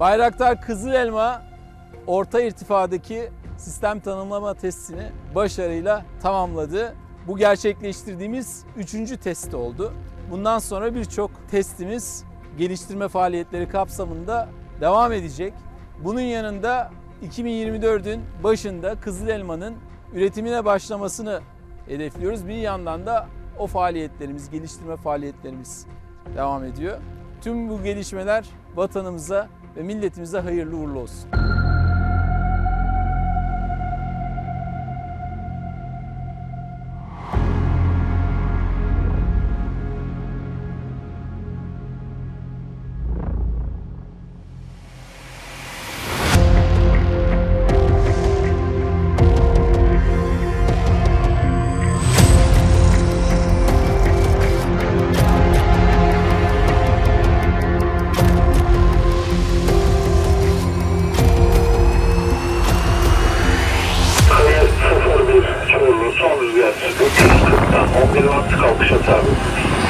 Bayraktar Kızıl Elma orta irtifadaki sistem tanımlama testini başarıyla tamamladı. Bu gerçekleştirdiğimiz üçüncü test oldu. Bundan sonra birçok testimiz geliştirme faaliyetleri kapsamında devam edecek. Bunun yanında 2024'ün başında Kızıl Elma'nın üretimine başlamasını hedefliyoruz. Bir yandan da o faaliyetlerimiz, geliştirme faaliyetlerimiz devam ediyor. Tüm bu gelişmeler vatanımıza ve milletimize hayırlı uğurlu olsun. ზოგიერთი გუჩის და მომდევნო ხალხშიც არის